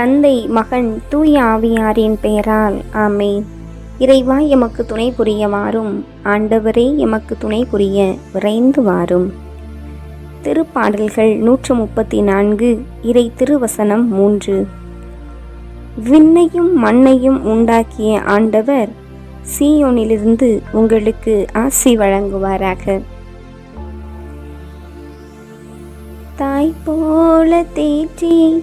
தந்தை மகன் தூய ஆவியாரின் பெயரால். ஆமே இறைவா எமக்கு துணை புரிய வாரும். ஆண்டவரே எமக்கு துணை புரிய விரைந்து வாரும். திருப்பாடல்கள் நூற்று முப்பத்தி நான்கு இறை திருவசனம் மூன்று. விண்ணையும் மண்ணையும் உண்டாக்கிய ஆண்டவர் சீயோனிலிருந்து உங்களுக்கு ஆசி வழங்குவாராக. தாய் போல தேற்றி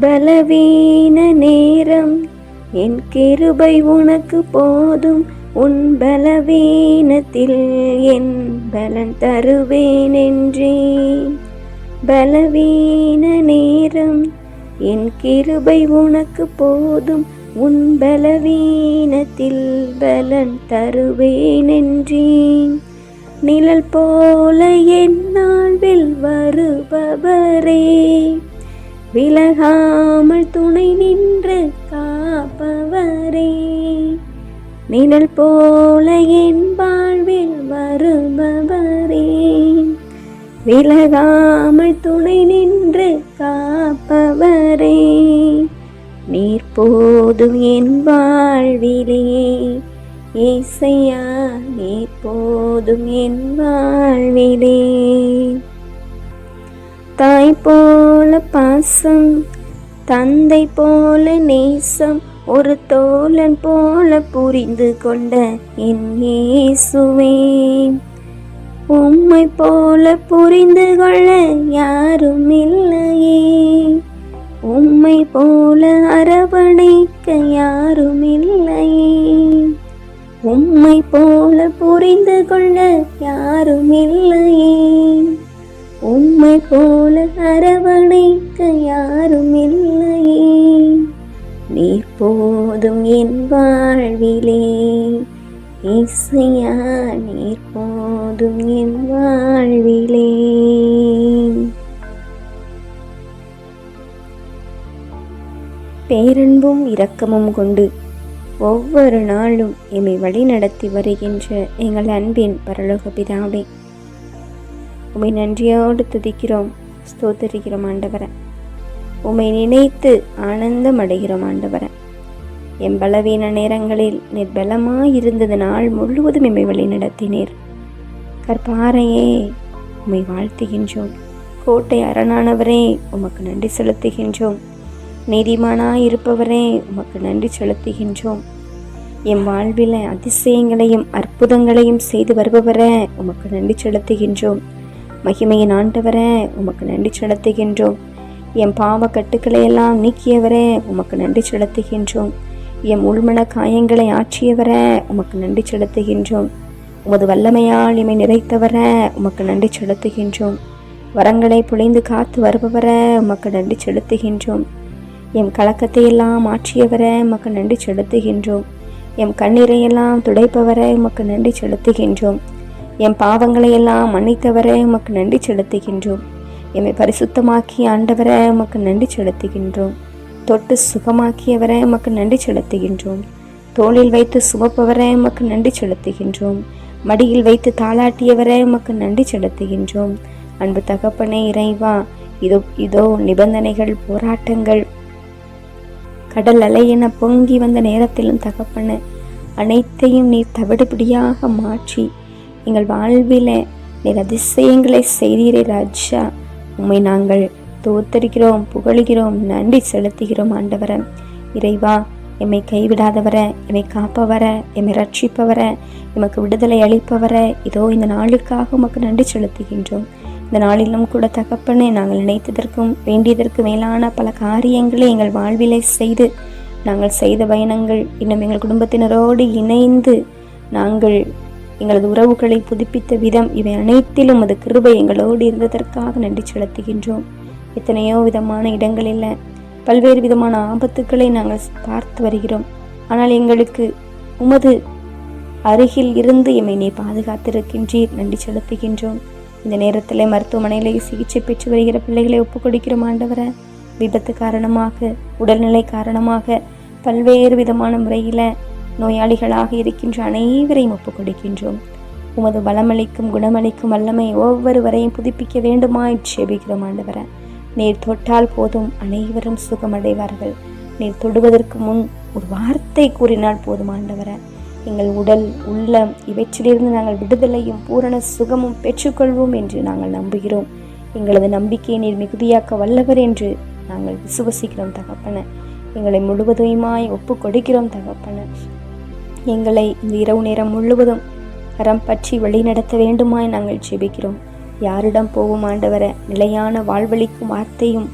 பலவீன நேரம் என் கிருபை உனக்கு போதும். உன் பலவீனத்தில் என் பலன் தருவேன் என்றேன் பலவீன நேரம் என் கிருபை உனக்கு போதும். உன் பலவீனத்தில் பலன் தருவேன் என்றேன் நிழல் போல என் வாழ்வில் வருபவரே விலகாமல் துணை நின்று காப்பவரே. நிழல் போல என் வாழ்வில் வருபவரே. விலகாமல் துணை நின்று காப்பவரே. நீர் போதும் என் வாழ்விலே ஏசையா நீர் போதும் என் வாழ்விலே. தாய் போல பாசம் தந்தை போல நேசம் ஒரு தோழன் போல புரிந்து கொண்ட என் இயேசுவே. உம்மை போல புரிந்து கொள்ள யாரும் இல்லையே. உம்மை போல அரவணைக்க யாரும் இல்லையே. உம்மை போல புரிந்து கொள்ள யாரும் இல்லையே. உம்மை போல அரவணைக்க யாரும் இல்லையே. நீர் போதும் என் வாழ்விலே. இசையா நீர் போதும் என் வாழ்விலே. பேரன்பும் இரக்கமும் கொண்டு ஒவ்வொரு நாளும் எம்மை வழி நடத்தி வருகின்ற எங்கள் அன்பின் பரலோக பிதாவே. உம்மை நன்றியோடு துதிக்கிறோம். ஸ்தோத்தரிக்கிறோம் ஆண்டவரை. உம்மை நினைத்து ஆனந்தம் அடைகிறோம் ஆண்டவரை. என் பலவீன நேரங்களில் நீர் பலமாய் இருந்தது நாள் முழுவதும் எம்மை வழி நடத்தினீர். கற்பாறையே உம்மை வாழ்த்துகின்றோம். கோட்டை அரணானவரே உமக்கு நன்றி செலுத்துகின்றோம். நீதிமானாய் இருப்பவரே உமக்கு நன்றி செலுத்துகின்றோம். என் வாழ்வில் அதிசயங்களையும் அற்புதங்களையும் செய்து வருபவரே உமக்கு நன்றி செலுத்துகின்றோம். மகிமையின் ஆண்டவரே உமக்கு நன்றி செலுத்துகின்றோம். என் பாவ கட்டுக்களை எல்லாம் நீக்கியவரே உமக்கு நன்றி செலுத்துகின்றோம். என் உள்மன காயங்களை ஆற்றியவரே உமக்கு நன்றி செலுத்துகின்றோம். உமது வல்லமையால் இமை நிறைத்தவரே உமக்கு நன்றி செலுத்துகின்றோம். வரங்களை புழைந்து காத்து வருபவரே உமக்கு நன்றி செலுத்துகின்றோம். எம் கலக்கத்தை எல்லாம் உமக்கு நன்றி செலுத்துகின்றோம். எம் கண்ணீரையெல்லாம் துடைப்பவரே உமக்கு நன்றி செலுத்துகின்றோம். என் பாவங்களை எல்லாம் மன்னித்தவரே உமக்கு நன்றி செலுத்துகின்றோம். எம்மை பரிசுத்தமாக்கி ஆண்டவரே உமக்கு நன்றி செலுத்துகின்றோம். தொட்டு சுகமாக்கியவரே உமக்கு நன்றி செலுத்துகின்றோம். தோளில் வைத்து சுமப்பவரே உமக்கு நன்றி செலுத்துகின்றோம். மடியில் வைத்து தாளாட்டியவரே உமக்கு நன்றி செலுத்துகின்றோம். அன்பு தகப்பனே இறைவா இதோ இதோ நிபந்தனைகள் போராட்டங்கள். கடல் அலை என பொங்கி வந்த நேரத்திலும் தகப்பன அனைத்தையும் நீர் தவிடுபடியாக மாற்றி எங்கள் வாழ்வில நீர் அதிசயங்களை செய்தீரே ராஜா. உம்மை நாங்கள் தோத்தரிக்கிறோம் புகழுகிறோம் நன்றி செலுத்துகிறோம் ஆண்டவர. இறைவா எம்மை கைவிடாதவர எம்மை காப்பவர எம்மை ரட்சிப்பவர எமக்கு விடுதலை அளிப்பவர. இதோ இந்த நாளுக்காக உமக்கு நன்றி செலுத்துகின்றோம். இந்த நாளிலும் கூட தகப்பனே நாங்கள் நினைத்ததற்கும் வேண்டியதற்கு மேலான பல காரியங்களை எங்கள் வாழ்விலை செய்து நாங்கள் செய்த பயணங்கள் இன்னும் எங்கள் குடும்பத்தினரோடு இணைந்து நாங்கள் எங்களது உறவுகளை புதுப்பித்த விதம் இவை அனைத்திலும் அது கிருபை எங்களோடு இருந்ததற்காக நன்றி செலுத்துகின்றோம். எத்தனையோ விதமான இடங்களில் பல்வேறு விதமான ஆபத்துக்களை நாங்கள் பார்த்து வருகிறோம். ஆனால் எங்களுக்கு உமது அருகில் இருந்து எம்மை நீ பாதுகாத்திருக்கின்றீர். நன்றி செலுத்துகின்றோம். இந்த நேரத்தில் மருத்துவமனையில் சிகிச்சை பெற்று வருகிற பிள்ளைகளை ஒப்புக்கொடுக்கிறோம் ஆண்டவரை. விபத்து காரணமாக உடல்நிலை காரணமாக பல்வேறு விதமான முறையில் நோயாளிகளாக இருக்கின்ற அனைவரையும் ஒப்புக் கொடுக்கின்றோம் உமது வளமளிக்கும் குணமளிக்கும் வல்லமை ஒவ்வொருவரையும் புதுப்பிக்க வேண்டுமாய் ஜெபிக்கிறோம் ஆண்டவர. நீர் தொட்டால் போதும் அனைவரும் சுகமடைவார்கள். நீர் தொடுவதற்கு முன் ஒரு வார்த்தை கூறினால் போதும் ஆண்டவரை. எங்கள் உடல் உள்ளம் இவற்றிலிருந்து நாங்கள் விடுதலையும் பூரண சுகமும் பெற்றுக்கொள்வோம் என்று நாங்கள் நம்புகிறோம். எங்களது நம்பிக்கையை நீர் மிகுதியாக்க வல்லவர் என்று நாங்கள் விசுவசிக்கிறோம் தகப்பன. எங்களை முழுவதுமாய் ஒப்பு கொடுக்கிறோம் தகப்பன. எங்களை இந்த இரவு நேரம் முழுவதும் கரம் பற்றி வழிநடத்த வேண்டுமாய் நாங்கள் ஜெபிக்கிறோம். யாரிடம் போகும் ஆண்டவர நிலையான வாழ்வளிக்கும் வார்த்தையும்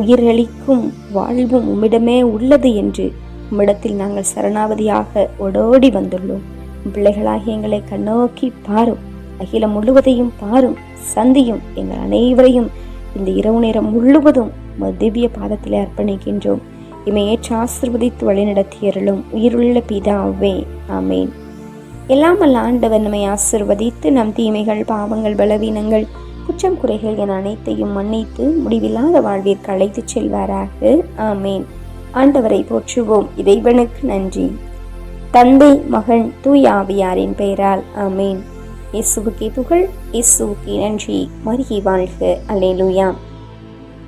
உயிரளிக்கும் வாழ்வும் உம்மிடமே உள்ளது என்று உம்மிடத்தில் நாங்கள் சரணாவதியாக ஓடோடி வந்துள்ளோம். பிள்ளைகளாக எங்களை கண்ணோக்கி பாரும் அகிலம் முழுவதையும் பாரும் சந்தியும் எங்கள் அனைவரையும் இந்த இரவு நேரம் முழுவதும் திவ்ய பாதத்தில் அர்ப்பணிக்கின்றோம். இமை ஏற்று ஆசிர்வதித்து வழிநடத்தியருளும் உயிருள்ள பிதாவே ஆமேன். எல்லாம் அல்ல ஆண்டவர் நம்மை ஆசிர்வதித்து நம் தீமைகள் பாவங்கள் பலவீனங்கள் குற்றம் குறைகள் என அனைத்தையும் மன்னித்து முடிவில்லாத வாழ்விற்கு அழைத்துச் செல்வாராக ஆமேன். ஆண்டவரை போற்றுவோம். இறைவனுக்கு நன்றி. தந்தை மகன் தூய் ஆவியாரின் பெயரால் ஆமேன். இயேசுவுக்கே புகழ் இயேசுவுக்கே நன்றி. மருகி வாழ்க. அல்லேலூயா.